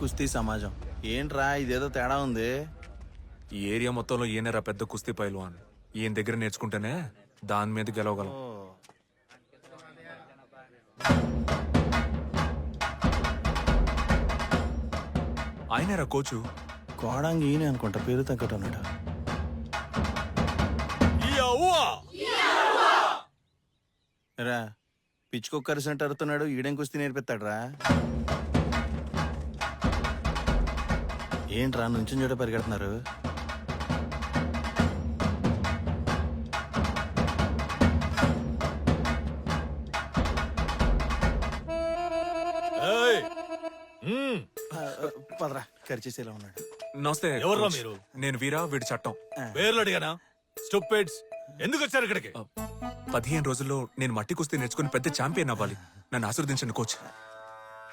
కుస్తీ సమాజం. ఏంట్రా ఇదేదో తేడా ఉంది? ఈ ఏరియా మొత్తంలో ఈయనరా పెద్ద కుస్తీ పైల్వాన్. ఈయన దగ్గర నేర్చుకుంటేనే దాని మీద గెలవగలం. ఆయనరా కోచు. కోడంగి ఈయనే అనుకుంటా పేరు తగ్గట్టు ఉన్నాడు రా పిచ్చి కుక్కర్ సెంటర్ అరుతున్నాడు ఈడేం కుస్తీ నేర్పిస్తాడ్రా? ఏంట్రా నుంచి చూడ పరిగెడుతున్నారు? పదరా ఖర్చేసేలా ఉన్నాడు. నమస్తే. ఎవర్రా. మీరు? నేను వీరా వీడి చట్టం. పేర్లు అడిగానా? స్టూపిడ్స్. ఎందుకు వచ్చారు ఇక్కడికి? పదిహేను రోజుల్లో నేను మట్టి కుస్తీ నేర్చుకుని పెద్ద ఛాంపియన్ అవ్వాలి. నన్ను ఆశీర్వదించండి కోచ్.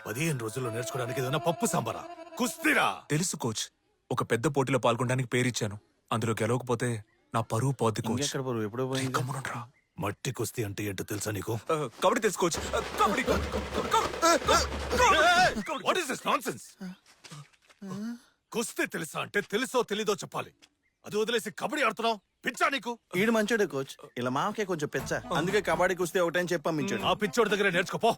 పదిహేను రోజుల్లో నేర్చుకోవడానికి ఏదైనా పప్పు సాంబారా? కుస్తీరా? తెలుసు కోచ్. ఒక పెద్ద పోటీలో పాల్గొనడానికి పేరిచ్చాను. అందులో గెలవకపోతే నా పరువు పోద్ది కోచ్. ఇంకెక్కడ ఎప్పుడో పోయింది? గమ్మునుండ్రా. మట్టి కుస్తీ అంటే ఏంటో తెలుసా నీకు? ఆ, కబడ్డీ తెలుసు కోచ్. ఆ, kabaddi coach. What is this nonsense కుస్తీ తెలుసా అంటే తెలుసో తెలీదో చెప్పాలి. అది వదిలేసి కబడ్డీ ఆడుతున్నావు? పిచ్చా నీకు? ఈడు మంచోడే కోచ్. ఇలా మామకే కొంచెం పెచ్చ. అందుకే కబడ్డీ కుస్తీ ఒకటని చెప్పి పంపించాడు ఆ పిచ్చోడి దగ్గర నేర్చుకోపో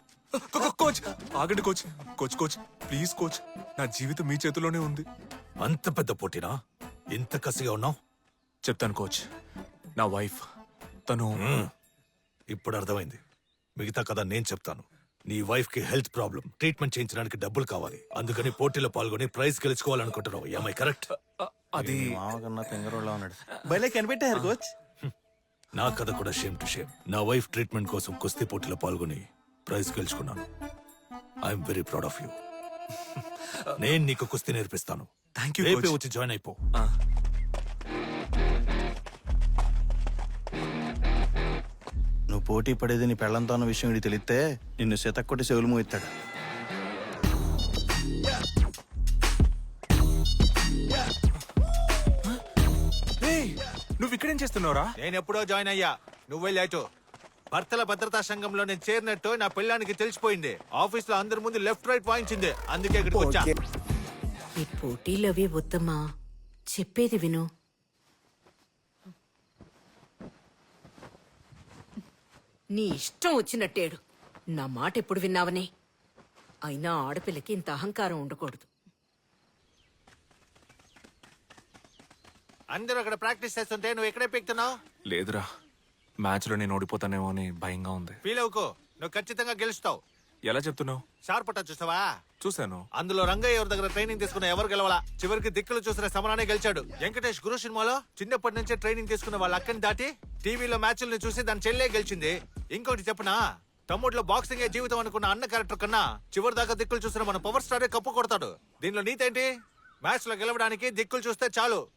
కోచ్ ఆగండి coach. Coach coach please coach. నా జీవితం మీ చేతిలోనే ఉంది. అంత పెద్ద పోటీనా? ఇంత కసిగా ఉన్నావు? చెప్తాను కోచ్. నా వైఫ్ తను ఇప్పుడు అర్థమైంది. మిగతా కథ నేను చెప్తాను. నీ వైఫ్కి హెల్త్ ప్రాబ్లం. ట్రీట్మెంట్ చేయించడానికి డబ్బులు కావాలి. అందుకని పోటీలో పాల్గొని ప్రైజ్ గెలుచుకోవాలనుకుంటున్నావు. ఏమై కరెక్ట్ అది మామ కన్నా తెంగరోళ్ళ ఉన్నాడు. భలే కనిపెట్టారు కోచ్. నా కథ కూడా షేమ్ టు షేమ్ నా వైఫ్ ట్రీట్మెంట్ కోసం కుస్తీ పోటీలో పాల్గొని prize గెలుచుకున్నాను. I'm very proud of you నేను నీకు కుస్తీ నేర్పిస్తాను. థ్యాంక్ యూ రేపే వచ్చి జాయిన్ అయిపో. నువ్వు పోటీ పడేది నీ పెళ్ళంతో అన్న విషయం ఇది తెలిస్తే నిన్ను శతక్కొట్టి చెవులు మోయిస్తాడు. ఇక్కడేం చేస్తున్నావురా? నేను ఎప్పుడో జాయిన్ అయ్యా. నువ్వే లేటు భర్తల భద్రతా సంఘంలో నేను చేరినట్టు నా పెళ్ళానికి తెలిసిపోయింది. ఆఫీస్లో అందరి ముందు లెఫ్ట్ రైట్ వాయించింది. అందుకే ఇక్కడికి వచ్చా. ఈ పోటీలవి వద్దమ్మా చెప్పేది విను. నీ ఇష్టం వచ్చినట్టేడు. నా మాట ఎప్పుడు విన్నావని? అయినా ఆడపిల్లకి ఇంత అహంకారం ఉండకూడదు. అందరూ అక్కడ ప్రాక్టీస్ చేస్తుంటే నువ్వు ఎక్కడే పీక్తున్నావు లేదురా. మ్యాచ్లో నేను ఓడిపోతానేమో అని భయంగా ఉంది. ఫీల్ అవుకో. నువ్వు ఖచ్చితంగా గెలుస్తావు. ఎలా చెప్తున్నావు? షార్పట చూసావా చూశాను. అందులో రంగయ్య ఎవరి దగ్గర ట్రైనింగ్ తీసుకున్న ఎవరు గెలవాలా? చివరికి దిక్కులు చూసిన సమరానే గెలిచాడు. వెంకటేష్ గురు సినిమాలో చిన్నప్పటి నుంచే ట్రైనింగ్ తీసుకున్న వాళ్ళ అక్కని దాటి టీవీలో మ్యాచ్లను చూసి దాని చెల్లే గెలిచింది. ఇంకోటి చెప్పనా? తమ్ముడులో బాక్సింగ్ జీవితం అనుకున్న అన్న క్యారెక్టర్ కన్నా చివరి దాకా దిక్కులు చూసిన మన పవర్ స్టారే కప్పు కొడతాడు. దీనిలో నీతేంటి? మ్యాచ్లో గెలవడానికి దిక్కులు చూస్తే చాలు.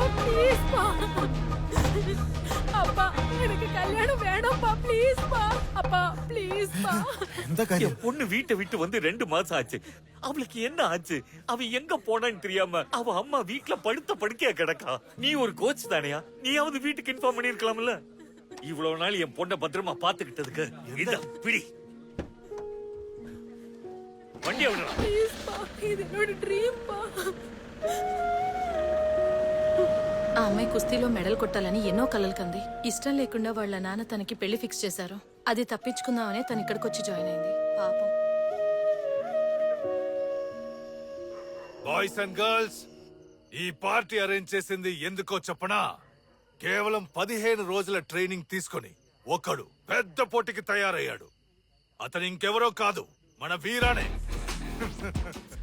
ஏறு. அப்பா எனக்கு கல்யாணம் வேணாம்ப்பா ப்ளீஸ்ப்பா அப்பா ப்ளீஸ்ப்பா என் பொண்ணு வீட்டை விட்டு வந்து ரெண்டு மாசம் ஆச்சு. அவளுக்கு என்ன ஆச்சு? அவ எங்க போனான்னு தெரியாம அவ அம்மா வீட்ல படுத்த படுக்கையா கிடக்கா. நீ ஒரு கோச் தானையா? நீயாவது வீட்டுக்கு இன்ஃபார்ம் பண்ணிருக்கலாம்ல இவ்வளவு நாள் என் பொண்ணை பத்திரமா பாத்துக்கிட்டதுக்கு இந்த பிடி. வண்டியை விடுறா ப்ளீஸ்ப்பா இது என்னோட ட்ரீம்ப்பா ఆ అమ్మాయి కుస్తీలో మెడల్ కొట్టాలని ఎన్నో కలలు కంది. ఇష్టం లేకుండా వాళ్ళ నాన్న తనకి పెళ్ళి ఫిక్స్ చేశారు. అది తప్పించుకుందామనే తను ఇక్కడికి వచ్చి జాయిన్ అయింది. పాపం. బాయ్స్ అండ్ గర్ల్స్ ఈ పార్టీ అరేంజ్ చేసింది ఎందుకో చెప్పనా? కేవలం పదిహేను రోజుల ట్రైనింగ్ తీసుకొని ఒకడు పెద్ద పోటీకి తయారయ్యాడు. అతను ఇంకెవరో కాదు మన వీరానే.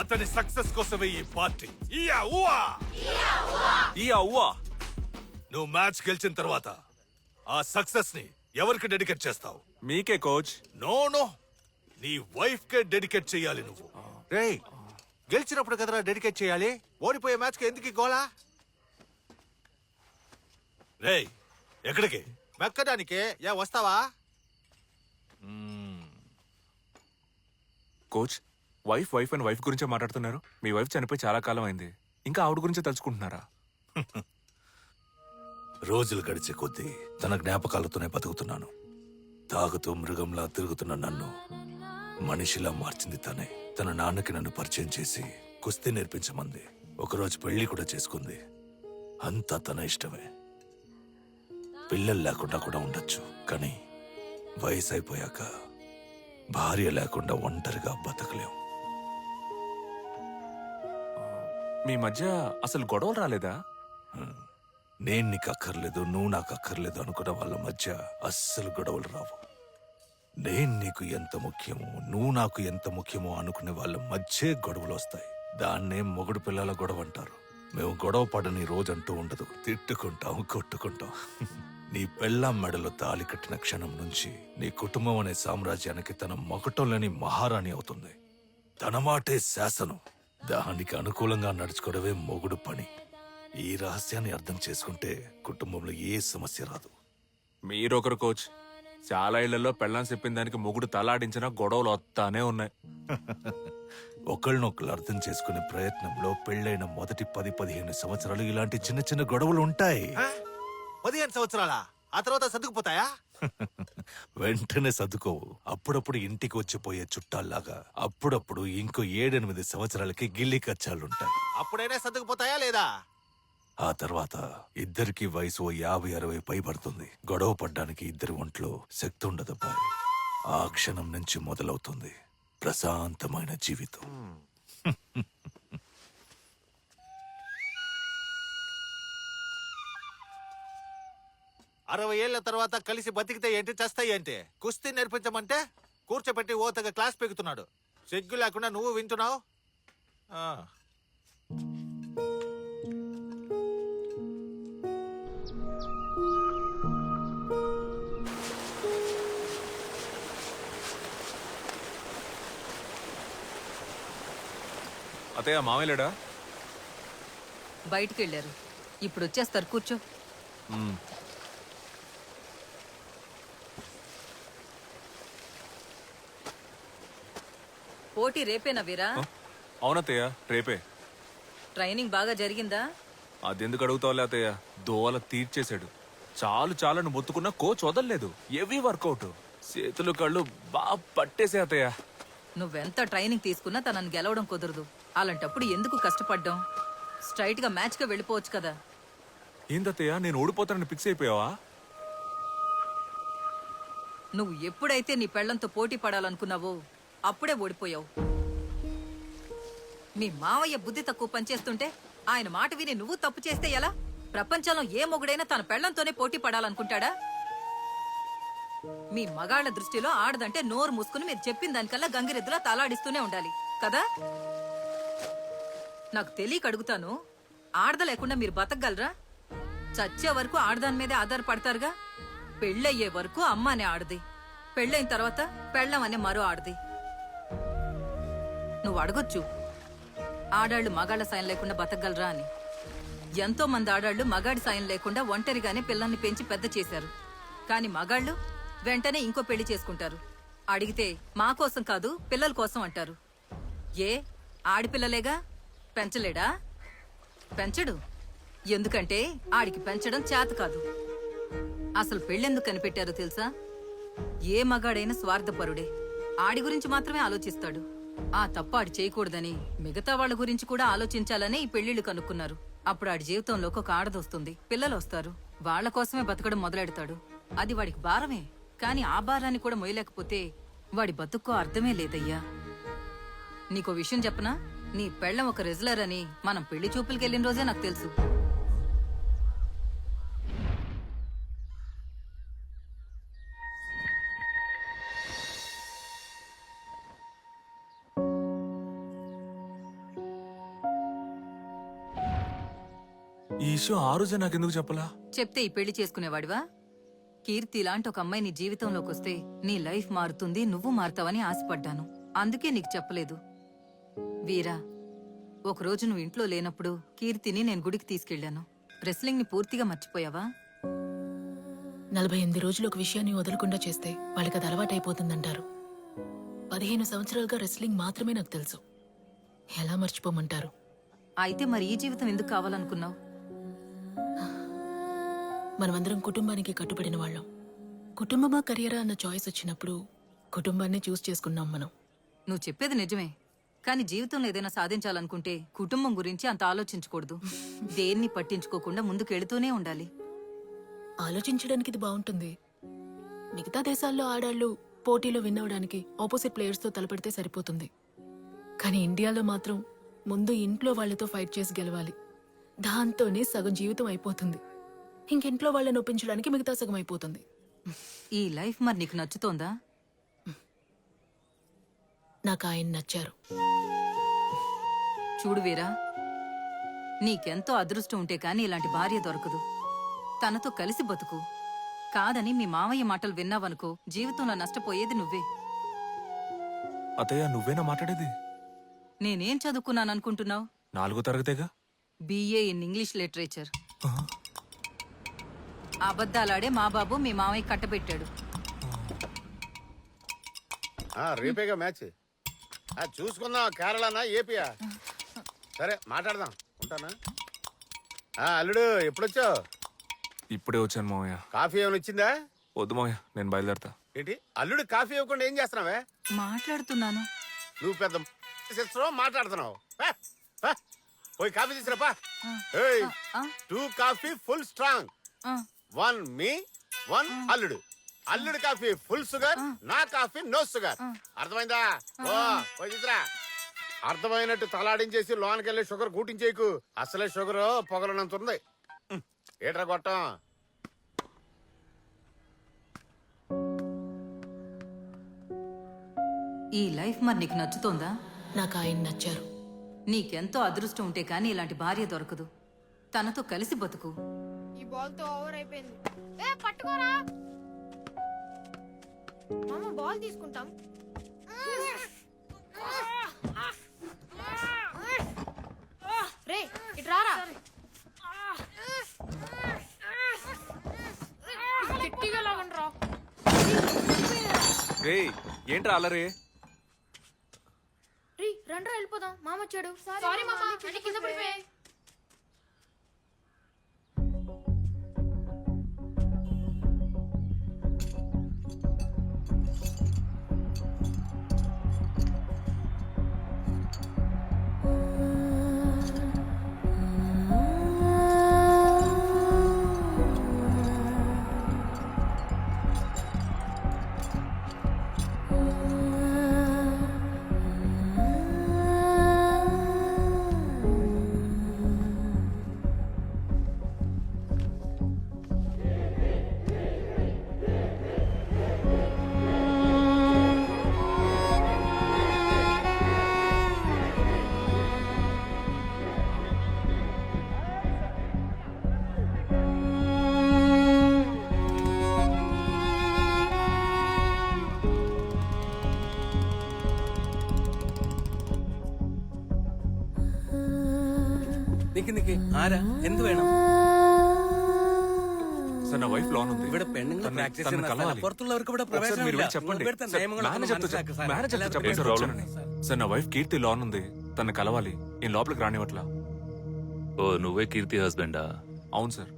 అతని సక్సెస్ కోసమే ఈ పార్టీ. ఇయా ఊవా! అవ్వా నువ్వు మ్యాచ్ గెలిచిన తర్వాత ఆ సక్సెస్ని ఎవరికి డెడికేట్ చేస్తావు? మీకే కోచ్ నో నో నీ వైఫ్ కే డెడికేట్ చేయాలి నువ్వు. రేయ్ గెలిచినప్పుడు కదరా డెడికేట్ చేయాలి? ఓడిపోయే మ్యాచ్కి ఎందుకు గోలా రేయ్ ఎక్కడికి? మెక్కడానికే. యా వస్తావా. Coach wife wife and wife గురించే మాట్లాడుతున్నారు? మీ వైఫ్ చనిపోయి చాలా కాలం అయింది ఇంకా ఆవిడ గురించే తలుచుకుంటున్నారా? రోజులు గడిచే కొద్దీ తన జ్ఞాపకాలతోనే బతుకుతున్నాను. తాగుతూ మృగంలా తిరుగుతున్న నన్ను మనిషిలా మార్చింది తనే. తన నాన్నకి నన్ను పరిచయం చేసి కుస్తీ నేర్పించమంది. ఒకరోజు పెళ్ళి కూడా చేసుకుంది. అంతా తన ఇష్టమే. పిల్లలు లేకుండా కూడా ఉండొచ్చు కానీ వయసు అయిపోయాక భార్య లేకుండా ఒంటరిగా బతకలేం మీ మధ్య అసలు గొడవలు రాలేదా? నేను నీకు అక్కర్లేదు నువ్వు నాకు అక్కర్లేదు అనుకున్న వాళ్ళ మధ్య అస్సలు గొడవలు రావు. నేను నీకు ఎంత ముఖ్యమో నువ్వు నాకు ఎంత ముఖ్యమో అనుకునే వాళ్ళ మధ్యే గొడవలు వస్తాయి. దాన్నే మొగుడు పిల్లల గొడవ అంటారు. మేము గొడవ పడని రోజంటూ ఉండదు. తిట్టుకుంటాం కొట్టుకుంటాం. నీ పెళ్ళాం మెడలో తాలి కట్టిన క్షణం నుంచి నీ కుటుంబం అనే సామ్రాజ్యానికి తన మకుటంలోని మహారాణి అవుతుంది. తన మాటే శాసనం. దానికి అనుకూలంగా నడుచుకోవడమే మొగుడు పని. ఈ రహస్యాన్ని అర్థం చేసుకుంటే కుటుంబంలో ఏ సమస్య రాదు. మీరొకరు కోచ్ చాలా ఇళ్ళలో పెళ్ళాం చెప్పిన దానికి మొగుడు తలాడించినా గొడవలు వస్తానే ఉన్నాయి. ఒకళ్ళనొకళ్ళు అర్థం చేసుకునే ప్రయత్నంలో పెళ్ళైన మొదటి పది పదిహేను సంవత్సరాలు ఇలాంటి చిన్న చిన్న గొడవలు ఉంటాయి? పదిహేను సంవత్సరాలా? ఆ తర్వాత సర్దుకుపోతాయా? వెంటనే సర్దుకోవు. అప్పుడప్పుడు ఇంటికి వచ్చిపోయే చుట్టాల్లాగా అప్పుడప్పుడు ఇంకో ఏడెనిమిది సంవత్సరాలకి గిల్లి కచ్చాలుంటాయి. అప్పుడైనా సర్దుకుపోతాయా లేదా? ఆ తర్వాత ఇద్దరికి వయసు ఓ యాభై అరవై పైబడుతుంది. గొడవ పడ్డానికి ఇద్దరి ఒంట్లో శక్తి ఉండదబ్బాయి ఆ క్షణం నుంచి మొదలవుతుంది ప్రశాంతమైన జీవితం. అరవై ఏళ్ళ తర్వాత కలిసి బతికితే ఏంటి చేస్తాయి ఏంటి? కుస్తీ నేర్పించమంటే కూర్చోబెట్టి ఓతగా క్లాస్ పెగుతున్నాడు సిగ్గు లేకుండా నువ్వు వింటున్నావు? ఆ. అతయ్య మామయ్యలేడా బయటికి వెళ్ళారు ఇప్పుడు వచ్చేస్తారు కూర్చో. పోటీ రేపేనా వీరా? అవునత్తయ్య రేపే. ట్రైనింగ్ బాగా జరిగిందా? అదెందుకు అడుగుతావులే అత్తయ్య? దోవల తీర్చేశాడు. చాలు చాలని మొత్తుకున్నా కోచ్ వదలలేదు. Heavy workout. చేతులు కళ్ళు బాగా పట్టేసే అత్తయ్య. నువ్వెంత ట్రైనింగ్ తీసుకున్నా తనని గెలవడం కుదరదు. అలాంటప్పుడు ఎందుకు కష్టపడ్డాం? స్ట్రైట్గా మ్యాచ్గా వెళ్ళిపోవచ్చు కదా. ఏందత్తయ్య నేను ఓడిపోతానని ఫిక్స్ అయిపోయావా? నువ్వు ఎప్పుడైతే నీ పెళ్ళంతో పోటీ పడాలనుకున్నావో అప్పుడే ఓడిపోయావు. మీ మావయ్య బుద్ధి తక్కువ పనిచేస్తుంటే ఆయన మాట విని నువ్వు తప్పు చేస్తే ఎలా? ప్రపంచంలో ఏ మొగుడైనా తన పెళ్ళంతోనే పోటీ పడాలనుకుంటాడా? మీ మగాళ్ళ దృష్టిలో ఆడదంటే నోరు మూసుకుని మీరు చెప్పిన దానికల్లా గంగిరెద్దులా తలాడిస్తూనే ఉండాలి కదా? నాకు తెలియక అడుగుతాను ఆడద లేకుండా మీరు బతకగలరా? చచ్చే వరకు ఆడదాని మీదే ఆధారపడతారుగా? పెళ్ళయ్యే వరకు అమ్మ అనే ఆడది. పెళ్ళైన తర్వాత పెళ్ళం అనే మరో ఆడది. నువ్వు అడగొచ్చు. ఆడాళ్ళు మగాళ్ళ సాయం లేకుండా బతకగలరా అని. ఎంతో మంది ఆడాళ్ళు మగాడి సాయం లేకుండా ఒంటరిగానే పిల్లల్ని పెంచి పెద్ద చేశారు. కానీ మగాళ్ళు వెంటనే ఇంకో పెళ్ళి చేసుకుంటారు. అడిగితే మా కోసం కాదు పిల్లల కోసం అంటారు. ఏ? ఆడిపిల్లలేగా? పెంచలేడా? పెంచడు. ఎందుకంటే ఆడికి పెంచడం చేత కాదు. అసలు పెళ్ళెందుకు కనిపెట్టారో తెలుసా? ఏ మగాడైనా స్వార్థపరుడే. ఆడి గురించి మాత్రమే ఆలోచిస్తాడు. ఆ తప్పు ఆడి చేయకూడదని మిగతా వాళ్ళ గురించి కూడా ఆలోచించాలని ఈ పెళ్ళిళ్ళు కనుక్కున్నారు. అప్పుడు ఆడి జీవితంలోకి ఒక ఆడదొస్తుంది పిల్లలు వస్తారు. వాళ్ళ కోసమే బతకడం మొదలెడతాడు. అది వాడికి భారమే. కాని ఆ భారాన్ని కూడా మొయ్యలేకపోతే వాడి బతుక్కో అర్థమే లేదయ్యా. నీకో విషయం చెప్పనా? నీ పెళ్ళం ఒక రెజ్లర్ అని మనం పెళ్ళి చూపులకెళ్ళిన రోజే నాకు తెలుసు. ఈ ఆ రోజే నాకెందుకు చెప్పలా? చెప్తే ఈ పెళ్ళి చేసుకునేవాడివా? కీర్తి లాంటి ఒక అమ్మాయి నీ జీవితంలోకి వస్తే నీ లైఫ్ మారుతుంది నువ్వు మారుతావని ఆశపడ్డాను. అందుకే నీకు చెప్పలేదు. వీరా ఒకరోజు నువ్వు ఇంట్లో లేనప్పుడు కీర్తిని నేను గుడికి తీసుకెళ్ళాను రెస్లింగ్ని పూర్తిగా మర్చిపోయావా? నలభై ఎనిమిది రోజులు ఒక విషయాన్ని వదలకుండా చేస్తే వాళ్ళకి అది అలవాటైపోతుందంటారు. పదిహేను సంవత్సరాలుగా రెస్లింగ్ మాత్రమే నాకు తెలుసు. ఎలా మర్చిపోమంటారు? అయితే మరి ఈ జీవితం ఎందుకు కావాలనుకున్నావు? మనమందరం కుటుంబానికి కట్టుబడిన వాళ్ళం. కుటుంబమా కెరియరా అన్న చాయిస్ వచ్చినప్పుడు కుటుంబాన్ని చూస్ చేసుకున్నాం మనం. నువ్వు చెప్పేది నిజమే. కానీ జీవితంలో ఏదైనా సాధించాలనుకుంటే కుటుంబం గురించి అంత ఆలోచించకూడదు. దేన్ని పట్టించుకోకుండా ముందుకెళ్తూనే ఉండాలి. ఆలోచించడానికి ఇది బాగుంటుంది. మిగతా దేశాల్లో ఆడాళ్ళు పోటీలో విన్ అవడానికి ఆపోజిట్ ప్లేయర్స్తో తలపడితే సరిపోతుంది. కానీ ఇండియాలో మాత్రం ముందు ఇంట్లో వాళ్ళతో ఫైట్ చేసి గెలవాలి. దాంతోనే సగం జీవితం అయిపోతుంది. ఇంకింట్లో వాళ్ళని ఒప్పించడానికి మిగతా సగం అయిపోతుంది. ఈ లైఫ్ మరి నీకు నచ్చుతోందా? నాకు ఆయన నచ్చారు. చూడు వీరా నీకెంతో అదృష్టం ఉంటే కానీ ఇలాంటి భార్య దొరకదు. తనతో కలిసి బతుకు. కాదని మీ మామయ్య మాటలు విన్నావనుకో జీవితంలో నష్టపోయేది నువ్వే. అతయ్య నువ్వేనా మాట్లాడేది? నేనేం చదువుకున్నాను అనుకుంటున్నావు నాలుగో తరగతేగా? BA in English literature. అబద్ధాలాడే మా బాబు మీ మామయ్య కట్టబెట్టాడు. ఆ, రేపేగా మ్యాచ్. ఆ, చూసుకుందాం కేరళనా ఏపీయా? సరే మాట్లాడదాం. ఉంటానా? ఆ, అల్లుడు ఎప్పుడొచ్చావు? ఇప్పుడే వచ్చాను మామయ్య. కాఫీ ఏమైనా వచ్చిందా? వద్దు మామయ్య నేను బయలుదేరతా. ఏంటి? అల్లుడు కాఫీ ఇవ్వకుండా ఏం చేస్తున్నావే? మాట్లాడుతున్నాను. నువ్వు పెద్ద సిస్టర్ మాట్లాడుతున్నావు. పోయి కాఫీ తీసుకురాపా. ఆ. Two coffee full strong. ఆ, వన్ మీ వన్ అల్లుడు. అల్లుడు కాఫీ ఫుల్ షుగర్ నా కాఫీ నో షుగర్. అర్థమైందా? ఓ అర్థమైనట్టు తలాడించేసి లోనకెళ్ళి షుగర్ కూటించేయకు అసలే షుగర్ పొగలనంత ఉంది. ఏట్రా కొట్టం ఈ లైఫ్ మరి నీకు నచ్చుతోందా? నాకు ఆయన నచ్చారు. నీకెంతో అదృష్టం ఉంటే కానీ ఇలాంటి భార్య దొరకదు. తనతో కలిసి బతుకు. బాల్తో ఓవర్ అయిపోయింది. ఏ పట్టుకోరా. మామ బాల్ తీసుకుంటాం. రే ఇటు రారా. గట్టిగా లాగండి రా ఏంట్రా అల్లరే? రీ రండ్రా వెళ్ళిపోదాం. మామ వచ్చాడు. సారీ మామ. కింద పడిపోయాయి. നിൽക്ക് ആരാ എന്ത് വേണം ఉంది. చెప్పండి. సార్, నా వైఫ్ కీర్తి ఉంది. కలవాలి. నేను లోపలికి ఓ నువ్వే కీర్తి హస్బెండా అవును సార్.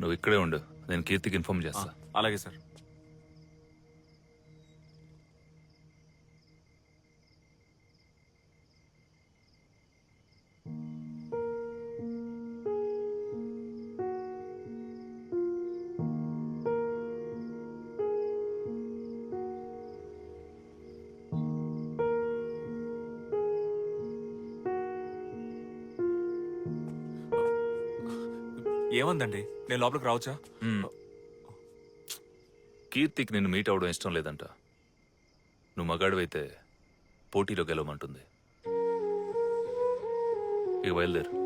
నువ్వు ఇక్కడే ఉండు. నేను కీర్తికి ఇన్ఫార్మ్ చేస్తా. అలాగే సార్. ఏమందండి? నేను లోపలికి రావచ్చా? కీర్తికి నిన్ను మీట్ అవడం ఇష్టం లేదంట. నువ్వు మగాడివైతే పోటీలో గెలవమంటుంది. ఇక బయలుదేరు.